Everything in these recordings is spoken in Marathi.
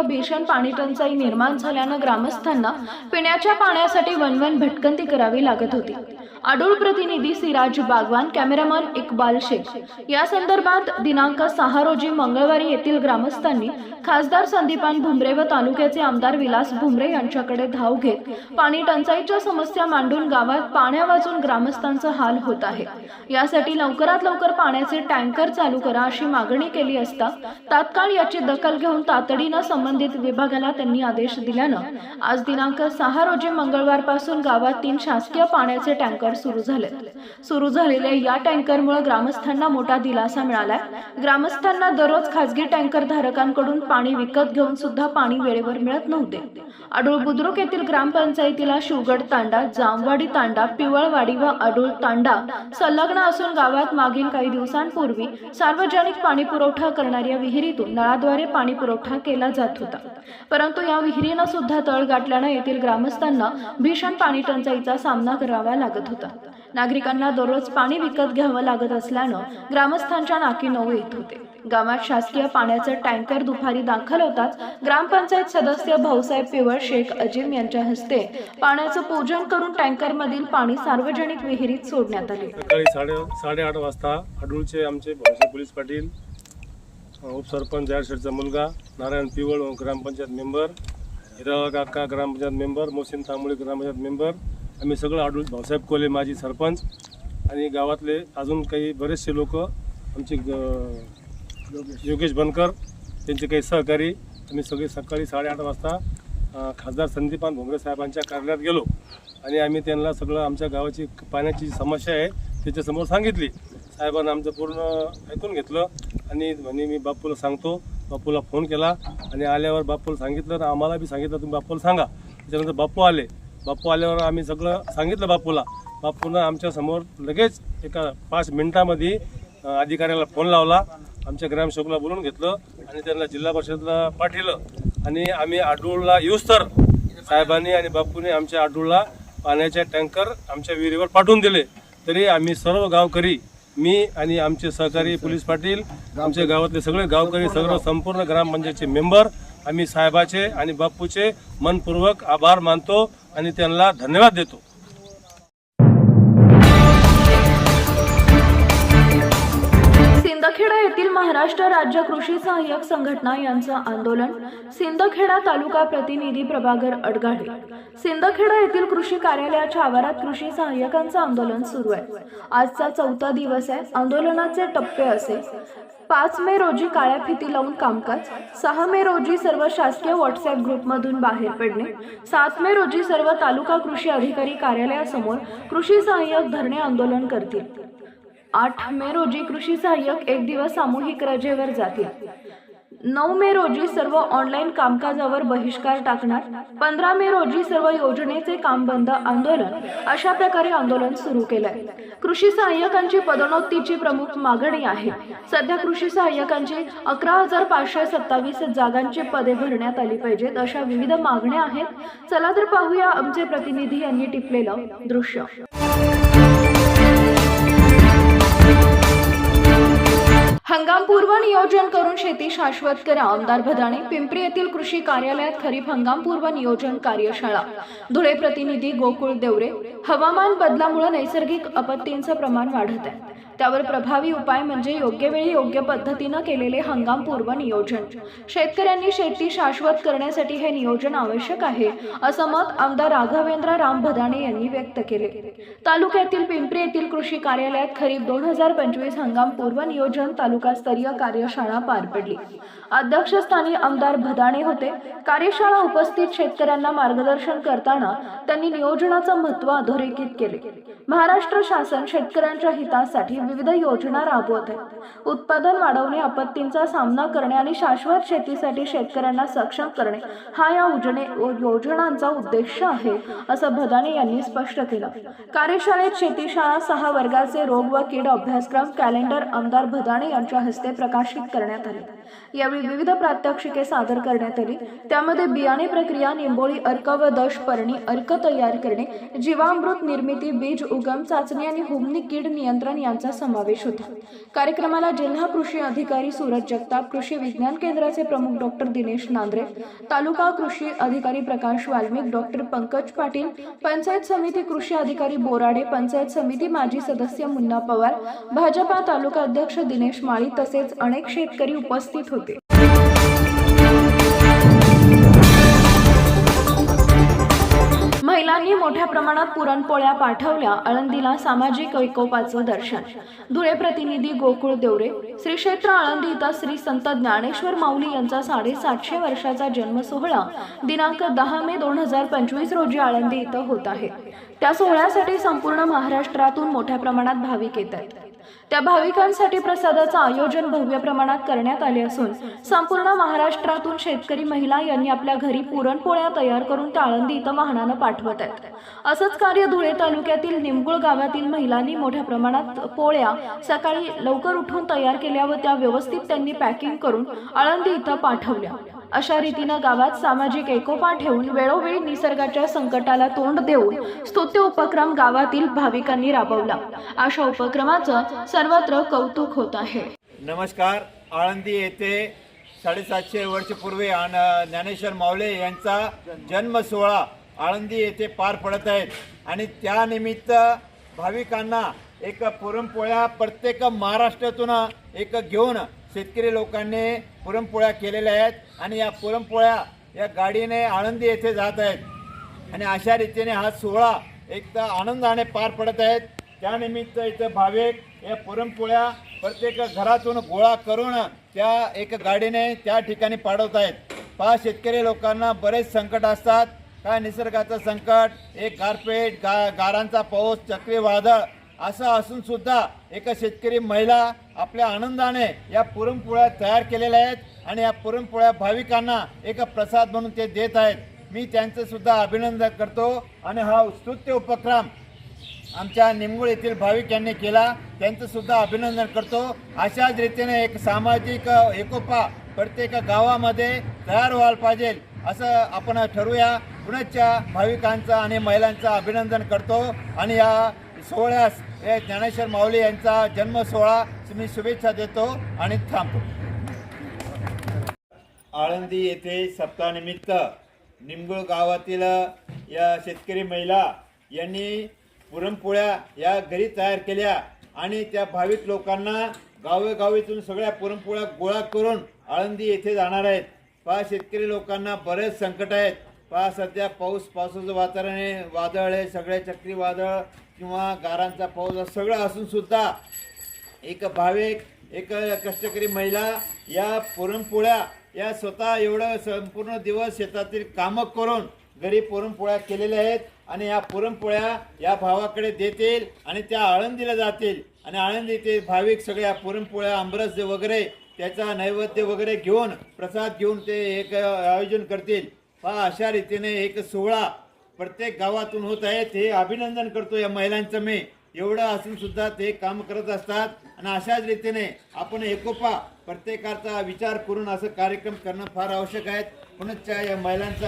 इथं भीषण पाणी टंचाई निर्माण झाल्यानं ग्रामस्थांना पिण्याच्या पाण्यासाठी वनवन भटकंती करावी लागत होती. अडूळ प्रतिनिधी सिराज बागवान कॅमेरामन इक्बाल शेख. या संदर्भात दिनांक सहा रोजी मंगळवारी येथील ग्रामस्थांनी खासदार संदीपान भुमरे व तालुक्याचे आमदार विलास भुमरे यांच्याकडे धाव घेत पाणी टंचाईच्या समस्या मांडून गावात पाण्या वाचून ग्रामस्थांचा हाल होत आहे. यासाठी लवकरात लवकर पाण्याचे टँकर चालू करा अशी मागणी केली असता तात्काळ याची दखल घेऊन तातडीनं संबंधित विभागाला त्यांनी आदेश दिल्यानं आज दिनांक सहा रोजी मंगळवारपासून गावात तीन शासकीय पाण्याचे टँकर सुरू झाले. सुरू झालेल्या या टँकरमुळे ग्रामस्थांना मोठा दिलासा मिळालाय. ग्रामस्थांना दररोज खासगी टँकर धारकांकडून पाणी विकत घेऊन सुद्धा पाणी वेळेवर मिळत नव्हते. अडूळ बुद्रुक येथील ग्रामपंचायतीला शिवगड तांडा जामवाडी तांडा पिवळवाडी व अडूळ तांडा संलग्न असून गावात मागील काही दिवसांपूर्वी सार्वजनिक पाणी पुरवठा करणाऱ्या विहिरीतून नळाद्वारे पाणी पुरवठा केला जात होता. परंतु या विहिरीनं सुद्धा तळ गाठल्यानं येथील ग्रामस्थांना भीषण पाणी टंचाईचा सामना करावा लागत होता. नागरिकांना दररोज पाणी विकत घ्यावं लागत असल्यानं ग्रामस्थांच्या नाकी नऊ येत होते. गावात शासकीय पाण्याचं टँकर दुपारी दाखल होताच ग्रामपंचायत सदस्य भाऊसाहेब पिवळ शेख अजीम यांच्या हस्ते पाण्याचं पूजन करून टँकरमधील पाणी सार्वजनिक विहिरीत सोडण्यात आले. सकाळी साडे साडेआठ वाजता अडूळचे आमचे भाऊसाहेब पोलीस पाटील उपसरपंच जायरशेठचा मुलगा नारायण पिवळ ग्रामपंचायत मेंबर हिरा काका ग्रामपंचायत मेंबर मोहसिन तांबोळी ग्रामपंचायत मेंबर आम्ही सगळं अडूळ भाऊसाहेब कोले माजी सरपंच आणि गावातले अजून काही बरेचसे लोक आमचे ग- योगेश बनकर त्यांचे काही सहकारी आम्ही सगळे सकाळी साडेआठ वाजता खासदार संदीपान भोंगरे साहेबांच्या कार्यालयात गेलो. आणि आम्ही त्यांना सगळं आमच्या गावाची पाण्याची जी समस्या आहे त्याच्यासमोर सांगितली. साहेबांना आमचं पूर्ण ऐकून घेतलं आणि म्हणे मी बापूला सांगतो. बापूला फोन केला आणि आल्यावर बापूला सांगितलं आणि आम्हाला बी सांगितलं तुम्ही बापूला सांगा. त्याच्यानंतर बापू आले. बाप्पू आल्यावर आम्ही सगळं सांगितलं बापूला. बापूनं आमच्यासमोर लगेच एका पाच मिनिटामध्ये अधिकाऱ्याला फोन लावला. आमच्या ग्रामसेवकला बोलून घेतलं आणि त्यांना जिल्हा परिषदला पाठवलं आणि आम्ही आडूळला येऊस तर साहेबांनी आणि बापूने आमच्या आडूळला पाण्याचे टँकर आमच्या विहिरीवर पाठवून दिले. तरी आम्ही सर्व गावकरी मी आणि आमचे सहकारी पोलीस पाटील आमच्या गावातले सगळे गावकरी सगळं संपूर्ण ग्रामपंचायतचे मेंबर आम्ही साहेबाचे आणि बापूचे मनपूर्वक आभार मानतो आणि त्यांना धन्यवाद देतो. महाराष्ट्र राज्य कृषी सहाय्यक संघटना यांचं आंदोलन सिंदखेडा तालुका प्रतिनिधी प्रभाकर अडगाडे. सिंदखेडा येथील कृषी कार्यालयाच्या आवारात कृषी सहाय्यकांचं आंदोलन सुरू आहे. आजचा चौथा दिवस आहे. आंदोलनाचे टप्पे असे. पाच मे रोजी काळ्या फिती लावून कामकाज सहा मे रोजी सर्व शासकीय व्हॉट्सअप ग्रुपमधून बाहेर पडणे सात मे रोजी सर्व तालुका कृषी अधिकारी कार्यालयासमोर कृषी सहाय्यक धरणे आंदोलन करतील. आठ मे रोजी कृषी सहाय्यक एक दिवस सामूहिक रजेवर जातील. नऊ मे रोजी सर्व ऑनलाईन कामकाजावर बहिष्कार टाकणार पंधरा मे रोजी सर्व योजनेचे काम बंद आंदोलन अशा प्रकारे आंदोलन सुरू केलंय. कृषी सहाय्यकांची पदोन्नतीची प्रमुख मागणी आहे. सध्या कृषी सहाय्यकांची अकरा हजार पाचशे सत्तावीस जागांची पदे भरण्यात आली पाहिजेत अशा विविध मागण्या आहेत. चला तर पाहूया आमचे प्रतिनिधी यांनी टिपलेलं दृश्य. हंगामपूर्व नियोजन करून शेती शाश्वत करा. आमदार भदाणे पिंपरी येथील कृषी कार्यालयात खरीप हंगामपूर्व नियोजन कार्यशाळा. धुळे प्रतिनिधी गोकुळ देवरे हवामान बदलामुळे नैसर्गिक आपत्तींचं प्रमाण वाढत आहे. त्यावर प्रभावी उपाय म्हणजे योग्य वेळी योग्य पद्धतीनं केलेले हंगामपूर्व नियोजन. शेतकऱ्यांनी शेती शाश्वत करण्यासाठी हे नियोजन आवश्यक आहे असं मत आमदार राघवेंद्र राम भदाणे यांनी व्यक्त केले. तालुक्यातील पिंपरी येथील कृषी कार्यालयात खरीप दोन हजार पंचवीस हंगाम पूर्व नियोजन तालुकास्तरीय कार्यशाळा पार पडली. अध्यक्षस्थानी आमदार भदाणे होते. कार्यशाळा उपस्थित शेतकऱ्यांना मार्गदर्शन करताना त्यांनी नियोजनाचं महत्त्व अधोरेखित केले. महाराष्ट्र शासन शेतकऱ्यांच्या हितासाठी विविध योजना राबवत. आहे उत्पादन वाढवणे आपत्तींचा सामना करणे आणि शाश्वत शेतीसाठी शेतकऱ्यांना सक्षम करणे हा या उजने योजनांचा उद्देश आहे असं भदाणे यांनी स्पष्ट केलं. कार्यशाळेत शेतीशाळा सहा वर्गाचे रोग व कीड अभ्यासक्रम कॅलेंडर आमदार भदाणे यांच्या हस्ते प्रकाशित करण्यात आले. यावेळी विविध प्रात्यक्षिके सादर करण्यात आली. त्यामध्ये बियाणे प्रक्रिया निंबोळी अर्क व दश पर्णी अर्क तयार करणे जीवामृत निर्मिती बीज उगम चाचणी आणि हुमणी कीड नियंत्रण यांचा समावेश होता. कार्यक्रमाला जिल्हा कृषी अधिकारी सूरज जगताप कृषी विज्ञान केंद्राचे प्रमुख डॉक्टर दिनेश नांद्रे तालुका कृषी अधिकारी प्रकाश वाल्मिक डॉक्टर पंकज पाटील पंचायत समिती कृषी अधिकारी बोराडे पंचायत समिती माजी सदस्य मुन्ना पवार भाजपा तालुका अध्यक्ष दिनेश माळी तसेच अनेक शेतकरी उपस्थित होते. महिलांनी मोठ्या प्रमाणात पुरणपोळ्या पाठवल्या आळंदीला सामाजिक ऐकोपाचं दर्शन. धुळे प्रतिनिधी गोकुळ देवरे श्री क्षेत्र आळंदी इथं श्री संत ज्ञानेश्वर माऊली यांचा साडेसातशे वर्षाचा जन्म सोहळा दिनांक दहा मे दोन हजार पंचवीस रोजी आळंदी इथं होत आहे. त्या सोहळ्यासाठी संपूर्ण महाराष्ट्रातून मोठ्या प्रमाणात भाविक येत आहेत त्या भाविकांसाठी प्रसादाचं आयोजन भव्य प्रमाणात करण्यात आले असून संपूर्ण महाराष्ट्रातून शेतकरी महिला यांनी आपल्या घरी पुरणपोळ्या तयार करून त्या आळंदी इथं वाहनानं पाठवत आहेत. असंच कार्य धुळे तालुक्यातील निमगुळ गावातील महिलांनी मोठ्या प्रमाणात पोळ्या सकाळी लवकर उठून तयार केल्या व त्या व्यवस्थित त्यांनी पॅकिंग करून आळंदी इथं पाठवल्या. अशा रीतीनं गावात सामाजिक एकोपा ठेवून वेळोवेळी निसर्गाच्या संकटाला तोंड देऊन स्तुत्य उपक्रम गावातील भाविकांनी राबवला. अशा उपक्रमाचं सर्वत्र कौतुक होत आहे. नमस्कार. आळंदी येथे साडेसातशे वर्षपूर्वी ज्ञानेश्वर माऊले यांचा जन्म सोहळा आळंदी येथे पार पडत आहेत आणि त्यानिमित्त भाविकांना एक पुरणपोळ्या प्रत्येक महाराष्ट्रातून एक घेऊन शेतकरी लोकांनी पुरणपोळ्या केलेल्या आहेत आणि या पुरणपोळ्या या गाडीने आळंदी येथे जात आहेत. आणि अशा रीतीने हा सोहळा एक तर आनंदाने पार पडत आहेत. त्यानिमित्त इथं भाविक या पुरणपोळ्या प्रत्येक घरातून गोळा करून त्या एक गाडीने त्या ठिकाणी पाडवत आहेत. पहा शेतकरी लोकांना बरेच संकट असतात. काय निसर्गाचं संकट? एक गारपेट गा गारांचा पाऊस चक्रीवादळ असं असूनसुद्धा एका शेतकरी महिला आपल्या आनंदाने या पुरणपोळ्या तयार केलेल्या आहेत आणि या पुरणपोळ्या भाविकांना एक प्रसाद म्हणून ते देत आहेत. मी त्यांचं सुद्धा अभिनंदन करतो आणि हा स्तुत्य उपक्रम आमच्या निमगुळ येथील भाविक यांनी केला. त्यांचं सुद्धा अभिनंदन करतो. अशाच रीतीने एक सामाजिक एकोपा प्रत्येक गावामध्ये तयार व्हायला पाहिजे असं आपण ठरवूया. पुण्याच्या भाविकांचं आणि महिलांचं अभिनंदन करतो. आणि या सोहळ्यास ज्ञानेश्वर माऊली यांचा जन्म सोहळा मी शुभेच्छा देतो आणि थांबतो. आळंदी येथे सप्ताहानिमित्त निमगुळ गावातील या शेतकरी महिला यांनी पुरणपोळ्या या घरी तयार केल्या आणि त्या भाविक लोकांना गावेगावीतून सगळ्या पुरणपोळ्या गोळा करून आळंदी येथे जाणार आहेत. पहा शेतकरी लोकांना बरेच संकट आहेत. पहा सध्या पाऊस पावसाचं वातावरण आहे. वादळ आहे सगळे चक्रीवादळ किंवा गारांचा पाऊस असं सगळं असून सुद्धा एक भाविक एक कष्टकरी महिला या पुरणपोळ्या या स्वतः एवढं संपूर्ण दिवस शेतातील कामं करून घरी पुरणपोळ्या केलेल्या आहेत आणि या पुरणपोळ्या या भावाकडे देतील आणि त्या आळंदीला जातील. आणि आळंदी ते भाविक सगळ्या पुरणपोळ्या आंबरस वगैरे त्याचा नैवेद्य वगैरे घेऊन प्रसाद घेऊन ते एक आयोजन करतील. हा अशा रीतीने एक सोहळा प्रत्येक गावातून होत आहेत हे अभिनंदन करतो या महिलांचं मी. एवढं असून सुद्धा ते काम करत असतात. आणि अशाच रीतीने आपण एकोपा प्रत्येकाचा विचार करून असं कार्यक्रम करणं फार आवश्यक आहे. पुनश्च या महिलांचं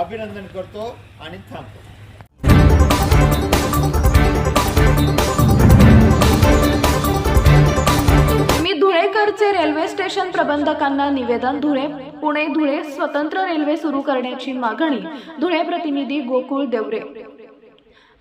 अभिनंदन करतो आणि थांबतो. मी धुळेकरचे रेल्वे स्टेशन प्रबंधकांना निवेदन धुळे पुणे धुळे स्वतंत्र रेल्वे सुरू करण्याची मागणी. धुळे प्रतिनिधी गोकुळ देवरे.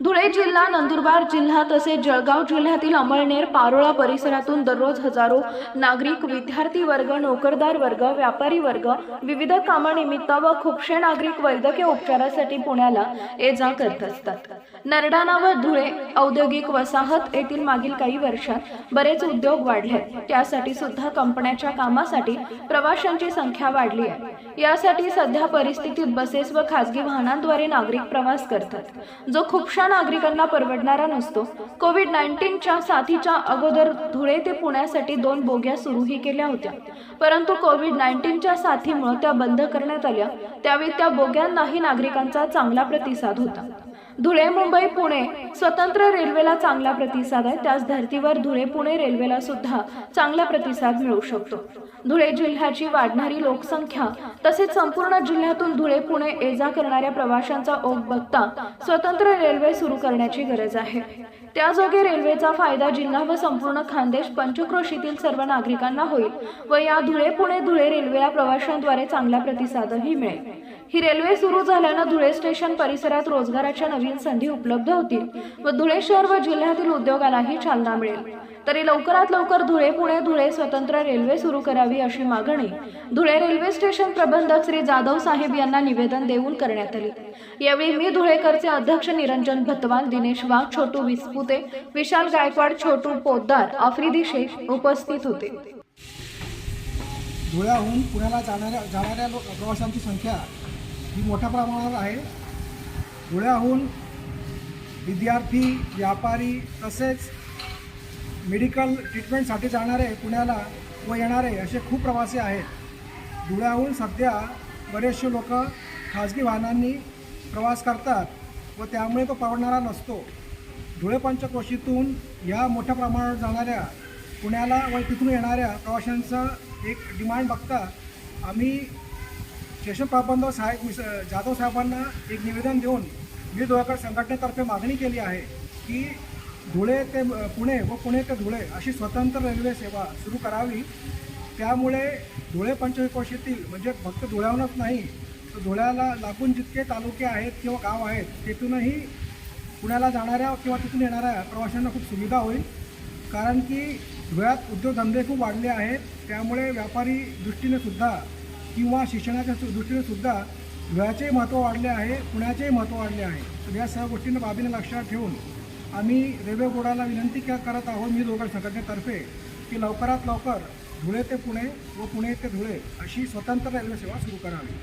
धुळे जिल्हा नंदुरबार जिल्हा तसेच जळगाव जिल्ह्यातील अमळनेर पारोळा परिसरातून दररोज हजारो नागरिक विद्यार्थी वर्ग नोकरदार वर्ग व्यापारी वर्ग विविध कामानिमित्त व खुपशे नागरिक वैद्यकीय उपचारासाठी पुण्याला ये जा करत असतात. नरडाणा व धुळे औद्योगिक वसाहत येथील मागील काही वर्षात बरेच उद्योग वाढले त्यासाठी सुद्धा कंपन्याच्या कामासाठी प्रवाशांची संख्या वाढली आहे. यासाठी सध्या परिस्थितीत बसेस व खासगी वाहनांद्वारे नागरिक प्रवास करतात. जो खूपशा नागरिकांना परवडणारा नसतो. कोविड नाईन्टीनच्या साथीच्या अगोदर धुळे ते पुण्यासाठी दोन बोग्या सुरूही केल्या होत्या. परंतु कोविड नाईन्टीनच्या साथीमुळे त्या बंद करण्यात आल्या. त्यावेळी त्या बोग्यांनाही नागरिकांचा चांगला प्रतिसाद होता. धुळे मुंबई पुणे. स्वतंत्र रेल्वेला चांगला प्रतिसाद आहे. त्याच धर्तीवर धुळे पुणे रेल्वेला सुद्धा चांगला प्रतिसाद मिळू शकतो. धुळे जिल्ह्याची वाढणारी लोकसंख्या तसेच संपूर्ण जिल्ह्यातून धुळे पुणे ये जा करणाऱ्या प्रवाशांचा ओघ बघता स्वतंत्र रेल्वे सुरू करण्याची गरज आहे. त्याजोगे रेल्वेचा फायदा जिल्हा व संपूर्ण खानदेश पंचक्रोशीतील सर्व नागरिकांना होईल व या धुळे पुणे धुळे रेल्वेला प्रवाशांद्वारे चांगला प्रतिसादही मिळेल. ही रेल्वे सुरू झाल्यानं धुळे स्टेशन परिसरात रोजगाराच्या नवीन संधी उपलब्ध होतील व धुळे शहर व जिल्ह्यातील उद्योगालाही चालना मिळेल. तरी लवकरात लवकर धुळे पुणे धुळे स्वतंत्र रेल्वे सुरू करावी अशी मागणी धुळे रेल्वे स्टेशन प्रबंधक श्री जाधव साहेब यांना निवेदन देऊन करण्यात आली. यावेळी मी धुळेकरचे अध्यक्ष निरंजन भतवाल दिनेश वाघ छोटू विस्पुते विशाल गायकवाड छोटू पोद्दार आफ्रिदी शेख उपस्थित होते. धुळ्याहून पुण्याला जाणाऱ्या जाणाऱ्या प्रवाशांची संख्या ही मोठ्या प्रमाणावर आहे. धुळ्याहून विद्यार्थी व्यापारी तसेच मेडिकल ट्रीटमेंटसाठी जाणारे पुण्याला व येणारे असे खूप प्रवासी आहेत. धुळ्याहून सध्या बरेचसे लोक खाजगी वाहनांनी प्रवास करतात व त्यामुळे तो परवडणारा नसतो. धुळे पंचकोशीतून ह्या मोठ्या प्रमाणावर जाणाऱ्या पुण्याला व तिथून येणाऱ्या प्रवाशांचा एक डिमांड बघता आम्ही स्टेशन प्रबंधक साहेब मिस जाधव साहेबांना एक निवेदन देऊन मी धुळेकर संघटनेतर्फे मागणी केली आहे की धुळे ते पुणे व पुणे ते धुळे अशी स्वतंत्र रेल्वे सेवा सुरू करावी. त्यामुळे धुळे पंचविकोशीतील म्हणजे फक्त धुळ्याहूनच नाही तर धुळ्याला लागून जितके तालुके आहेत किंवा गाव आहेत तिथूनही पुण्याला जाणाऱ्या किंवा तिथून येणाऱ्या प्रवाशांना खूप सुविधा होईल. कारण की धुळ्यात उद्योगधंदे खूप वाढले आहेत. त्यामुळे व्यापारी दृष्टीने सुद्धा किंवा शिक्षणाच्या दृष्टीनेसुद्धा दृष्टीने सुद्धा धुळ्याचेही महत्त्व वाढले आहे पुण्याचेही महत्त्व वाढले आहे. तर या सर्व गोष्टींना बाबीने लक्षात ठेवून आम्ही रेल्वे बोर्डाला विनंती क- करत आहोत मी दोघं संघटनेतर्फे की लवकरात लवकर धुळे ते पुणे व पुणे ते धुळे अशी स्वतंत्र रेल्वे सेवा सुरू करावी.